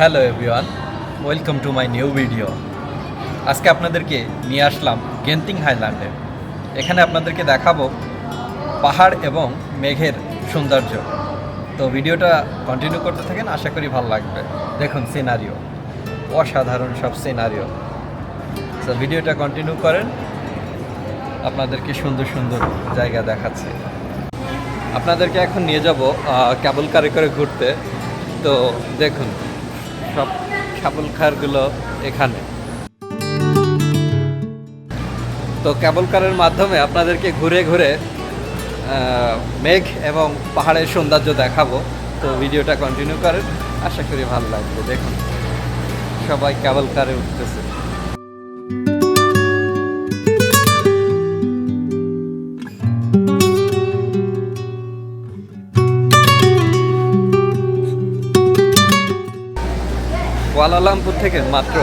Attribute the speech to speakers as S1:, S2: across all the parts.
S1: Hello everyone welcome to my new video আজকে আপনাদেরকে নিয়ে আসলাম গেন্টিং হাইল্যান্ডে এখানে আপনাদেরকে দেখাবো পাহাড় এবং মেঘের সৌন্দর্য। তো ভিডিওটা কন্টিনিউ করতে থাকেন, আশা করি ভালো লাগবে। দেখুন সিনারিও অসাধারণ সব সিনারিও তো ভিডিওটা কন্টিনিউ করেন, আপনাদেরকে সুন্দর সুন্দর জায়গা দেখাচ্ছে। আপনাদেরকে এখন নিয়ে যাব ক্যাবল কারে করে ঘুরতে। তো দেখুন সব কেবল কারগুলো এখানে। তো কেবল কারের মাধ্যমে আপনাদেরকে ঘুরে ঘুরে মেঘ এবং পাহাড়ের সৌন্দর্য দেখাবো। তো ভিডিওটা কন্টিনিউ করেন। আশা করি ভালো লাগবে। দেখুন, সবাই কেবল কারে উঠতেছে। কুয়ালালামপুর থেকে মাত্র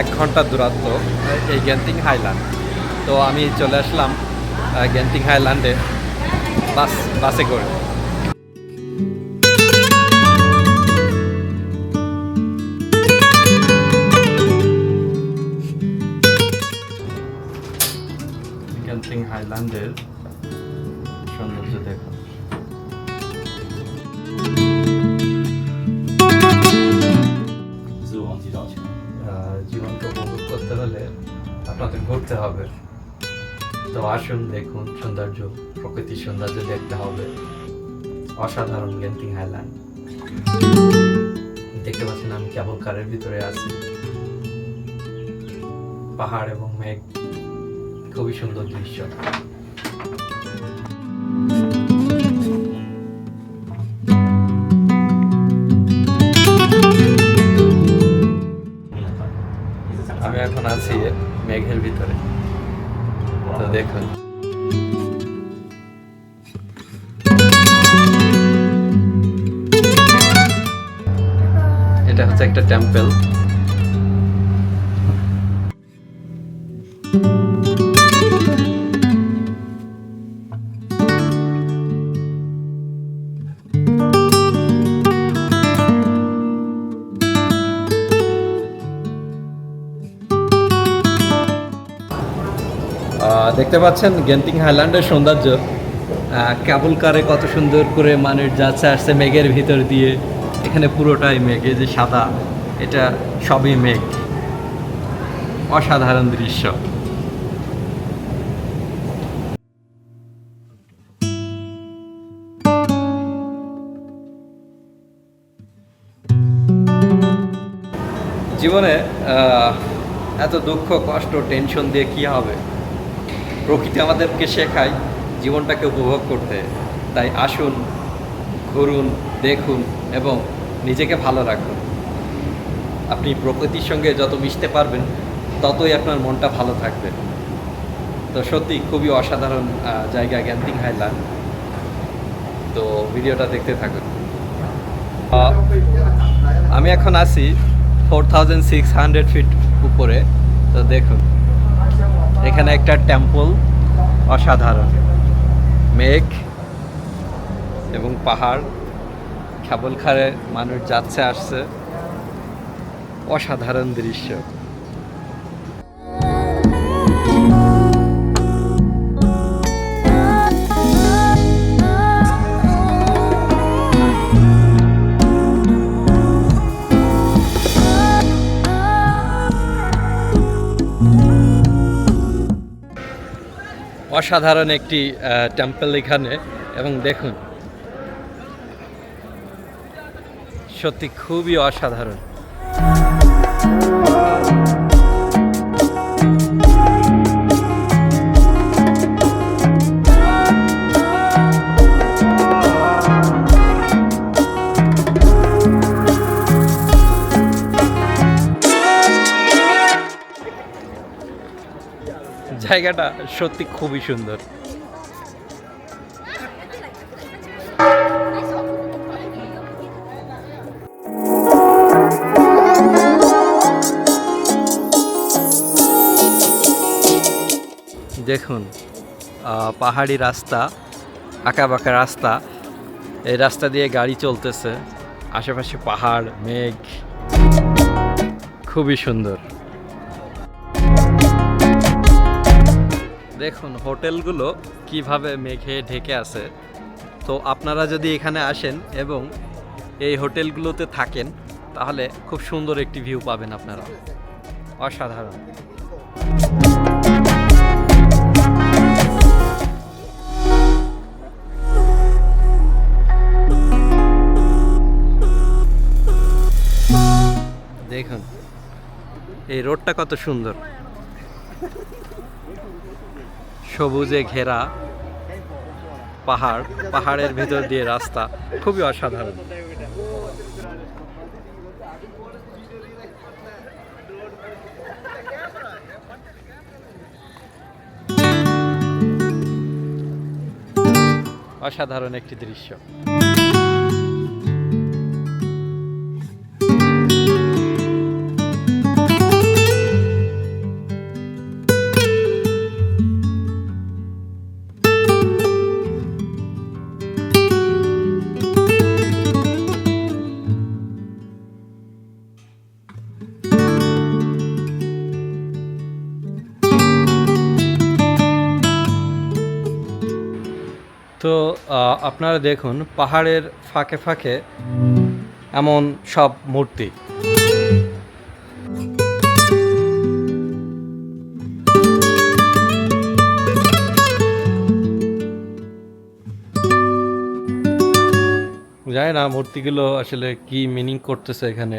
S1: এক ঘণ্টা দূরত্ব এই গ্যান্টিং হাইল্যান্ড তো আমি চলে আসলাম গ্যান্তিং হাইল্যান্ডে বাস, বাসে করে। আপনাদের ঘুরতে হবে। তো আসুন, দেখুন সৌন্দর্য, প্রকৃতির সৌন্দর্য দেখতে হবে। অসাধারণ গেন্টিং হাইল্যান্ড দেখতে পাচ্ছেন আমি কেবল কারের ভিতরে আছি। পাহাড় এবং মেঘ, খুবই সুন্দর দৃশ্য। মেঘের ভিতরে। তো দেখুন। এটা হচ্ছে একটা টেম্পল দেখতে পাচ্ছেন গেন্টিং হাইল্যান্ডের সৌন্দর্য। কেবল কারে কত সুন্দর করে মানুষ যাচ্ছে আসছে মেঘের ভিতর দিয়ে। এখানে পুরোটাই মেঘ, এই যে সাদা, এটা সবই মেঘ। অসাধারণ দৃশ্য। জীবনে এত দুঃখ, কষ্ট টেনশন দিয়ে কি হবে? প্রকৃতি আমাদেরকে শেখায়, জীবনটাকে উপভোগ করতে। তাই আসুন, ঘুরুন, দেখুন এবং নিজেকে ভালো রাখুন। আপনি প্রকৃতির সঙ্গে যত মিশতে পারবেন, ততই আপনার মনটা ভালো থাকবে। তো সত্যি খুবই অসাধারণ জায়গা গ্যান্টিং হাইল্যান্ড তো ভিডিওটা দেখতে থাকুন। আমি এখন আছি four thousand six hundred feet উপরে। তো দেখুন। এখানে একটা টেম্পল অসাধারণ। মেঘ এবং পাহাড়। খাবলখারে মানুষ যাচ্ছে আসছে। অসাধারণ দৃশ্য। অসাধারণ একটি টেম্পল এখানে। এবং দেখুন সত্যি খুবই অসাধারণ। জায়গাটা সত্যি খুবই সুন্দর। দেখুন পাহাড়ি রাস্তা আঁকা বাঁকা রাস্তা, এই রাস্তা দিয়ে গাড়ি চলতেছে, আশেপাশে পাহাড়, মেঘ, খুবই সুন্দর। দেখুন, হোটেলগুলো কীভাবে মেঘে ঢেকে আছে। তো আপনারা যদি এখানে আসেন এবং এই হোটেলগুলোতে থাকেন, তাহলে খুব সুন্দর একটি ভিউ পাবেন আপনারা। অসাধারণ। দেখুন, এই রোডটা কত সুন্দর। সবুজে ঘেরা পাহাড় পাহাড়ের ভিতর দিয়ে রাস্তা খুবই অসাধারণ। অসাধারণ একটি দৃশ্য। তো আপনারা দেখুন, পাহাড়ের ফাঁকে ফাঁকে এমন সব মূর্তি। জানি না মূর্তিগুলো আসলে কি মিনিং করতেছে এখানে।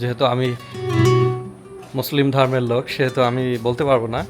S1: যেহেতু আমি মুসলিম ধর্মের লোক, সেহেতু আমি বলতে পারব না।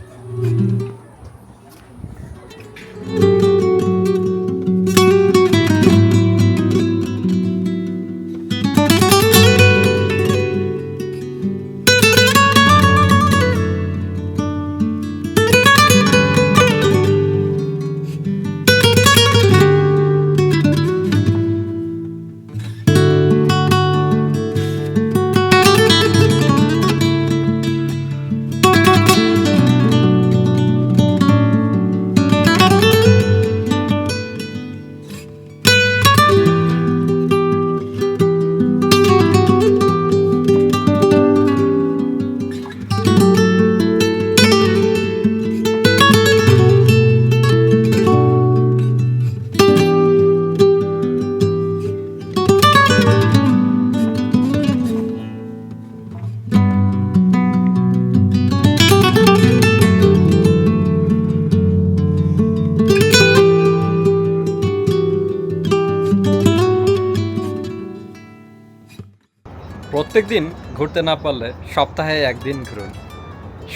S1: প্রত্যেক দিন ঘুরতে না পারলে সপ্তাহে একদিন ঘুরুন।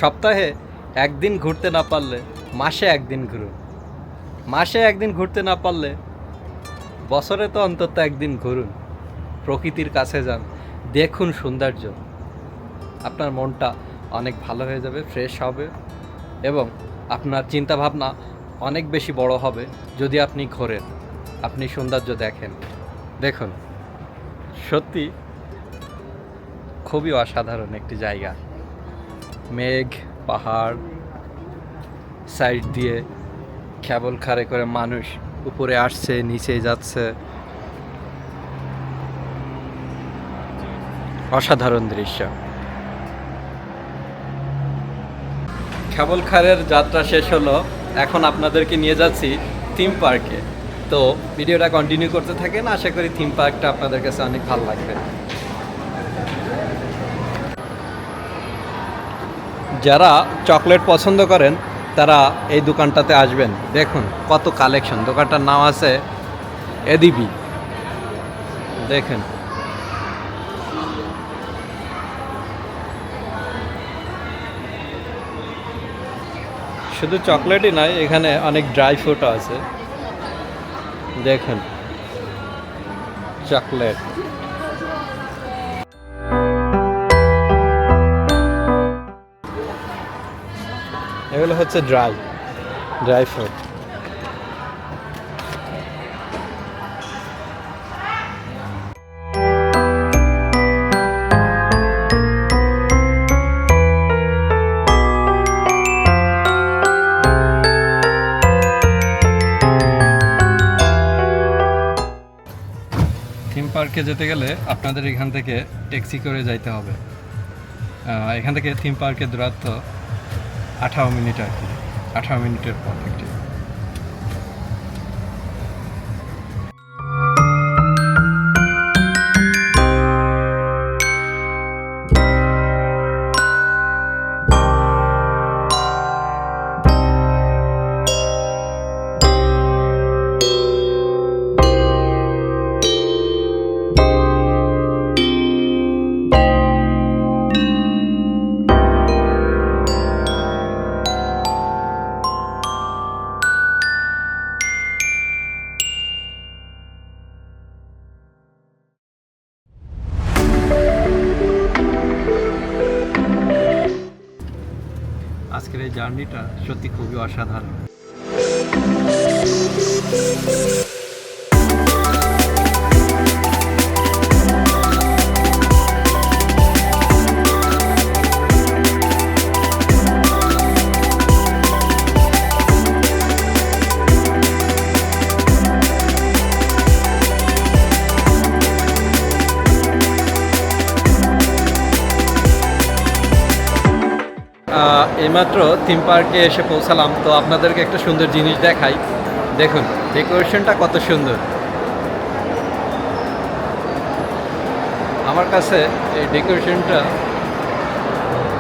S1: সপ্তাহে একদিন ঘুরতে না পারলে মাসে একদিন ঘুরুন। মাসে একদিন ঘুরতে না পারলে বছরে তো অন্তত একদিন ঘুরুন। প্রকৃতির কাছে যান, দেখুন সৌন্দর্য। আপনার মনটা অনেক ভালো হয়ে যাবে ফ্রেশ হবে এবং আপনার চিন্তাভাবনা অনেক বেশি বড় হবে যদি আপনি ঘোরেন, আপনি সৌন্দর্য দেখেন। দেখুন, সত্যি খুবই অসাধারণ একটি জায়গা। মেঘ, পাহাড় সাইড দিয়ে ক্যাবল খারে করে মানুষ উপরে আসছে, নিচে যাচ্ছে। অসাধারণ দৃশ্য। ক্যাবল খারের যাত্রা শেষ হলো। এখন আপনাদেরকে নিয়ে যাচ্ছি থিম পার্কে তো ভিডিওটা কন্টিনিউ করতে থাকেন। আশা করি থিম পার্কটা আপনাদের কাছে অনেক ভালো লাগবে। যারা চকলেট পছন্দ করেন, তারা এই দোকানটাতে আসবেন। দেখুন, কত কালেকশন দোকানটার নাম আছে এদিবি দেখেন। শুধু চকলেটই নয় এখানে অনেক ড্রাই ফ্রুটও আছে। দেখেন। চকলেট। এগুলো হচ্ছে ড্রাই ড্রাই ফ্রুট থিম পার্কে যেতে গেলে আপনাদের এখান থেকে ট্যাক্সি করে যাইতে হবে। এখান থেকে থিম পার্কের দূরত্ব আঠারো মিনিট আর কি আঠারো মিনিটের পথ জার্নিটা সত্যি খুবই অসাধারণ। এইমাত্র থিম পার্কে এসে পৌঁছালাম। তো আপনাদেরকে একটা সুন্দর জিনিস দেখাই। দেখুন ডেকোরেশনটা কত সুন্দর। আমার কাছে এই ডেকোরেশনটা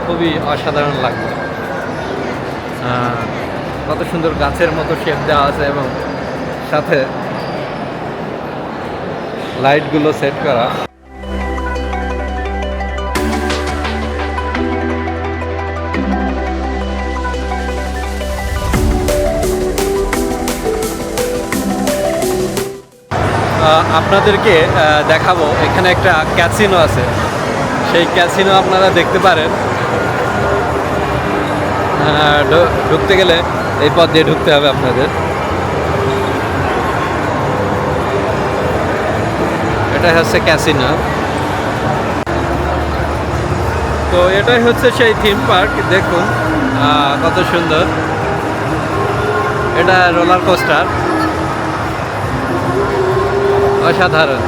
S1: খুবই অসাধারণ লাগবে কত সুন্দর গাছের মতো শেপ দেওয়া আছে এবং সাথে লাইটগুলো সেট করা। আপনাদেরকে দেখাবো। এখানে একটা ক্যাসিনো আছে। সেই ক্যাসিনো আপনারা দেখতে পারেন। ঢুকতে গেলে এই পথ দিয়ে ঢুকতে হবে আপনাদের। এটা হচ্ছে ক্যাসিনো। তো এটাই হচ্ছে সেই থিম পার্ক দেখুন। কত সুন্দর। এটা রোলার কোস্টার অসাধারণ।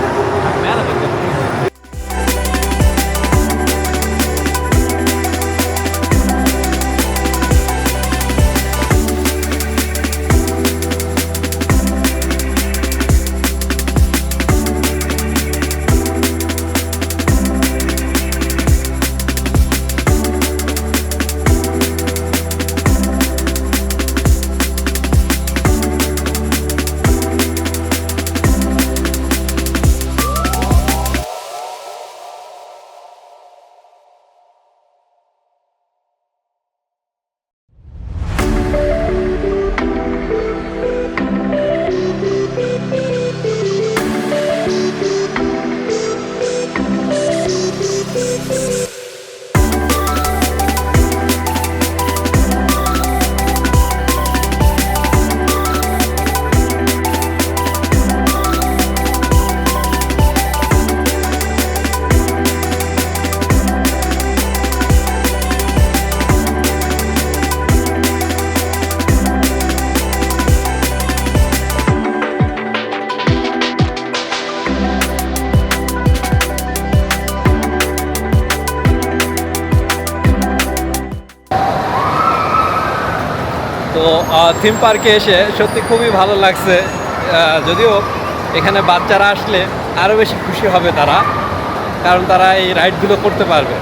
S1: থিম পার্কে এসে সত্যি খুবই ভালো লাগছে। যদিও এখানে বাচ্চারা আসলে আরও বেশি খুশি হবে তারা, কারণ তারা এই রাইডগুলো করতে পারবে।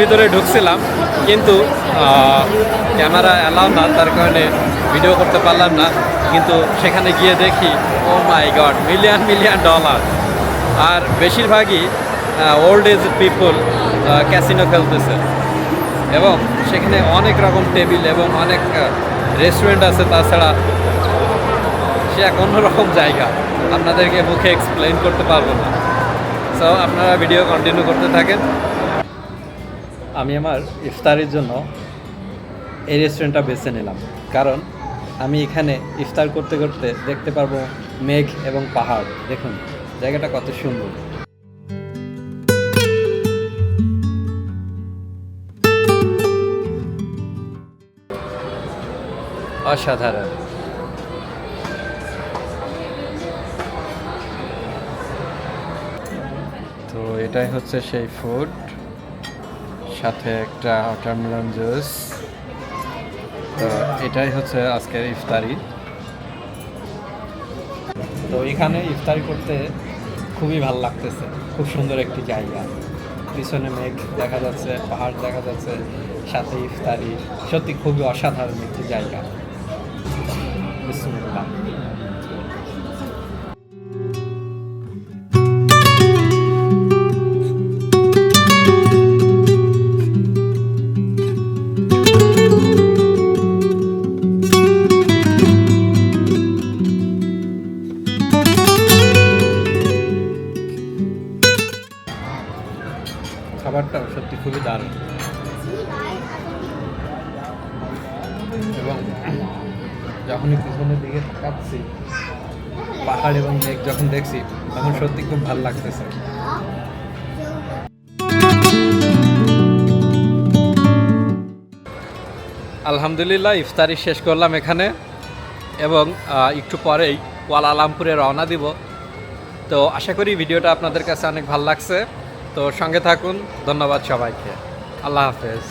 S1: ভিতরে ঢুকছিলাম, কিন্তু ক্যামেরা অ্যালাউ না, তার কারণে ভিডিও করতে পারলাম না। কিন্তু সেখানে গিয়ে দেখি, ও my god, million million dollar. আর বেশিরভাগই ওল্ড এজ পিপল ক্যাসিনো খেলতেছে। এবং সেখানে অনেক রকম টেবিল এবং অনেক রেস্টুরেন্ট আছে, তাছাড়া সে এক অন্যরকম জায়গা। আপনাদেরকে মুখে এক্সপ্লেন করতে পারব না। সো আপনারা ভিডিও কন্টিনিউ করতে থাকেন। আমি আমার ইফতারের জন্য এই রেস্টুরেন্টটা বেছে নিলাম। কারণ আমি এখানে ইফতার করতে করতে দেখতে পারব মেঘ এবং পাহাড়। দেখুন, জায়গাটা কত সুন্দর। অসাধারণ। তো এটাই হচ্ছে সেই ফুড সাথে একটা ওয়াটারমেলন জুস তো এটাই হচ্ছে আজকের ইফতারি। তো এখানে ইফতারি করতে খুবই ভালো লাগতেছে। খুব সুন্দর একটি জায়গা। পিছনে মেঘ দেখা যাচ্ছে, পাহাড় দেখা যাচ্ছে, সাথে ইফতারি। সত্যি খুবই অসাধারণ একটি জায়গা। বিসমিল্লাহ। যখনই পিছনের দিকে তাকাচ্ছি, পাহাড় এবং মেঘ যখন দেখছি, তখন সত্যি খুব ভালো লাগতেছে। আলহামদুলিল্লাহ, ইফতারি শেষ করলাম এখানে এবং একটু পরেই কুয়ালালামপুরে রওনা দিব। তো আশা করি ভিডিওটা আপনাদের কাছে অনেক ভালো লাগছে। তো সঙ্গে থাকুন, ধন্যবাদ সবাইকে। আল্লাহ হাফেজ।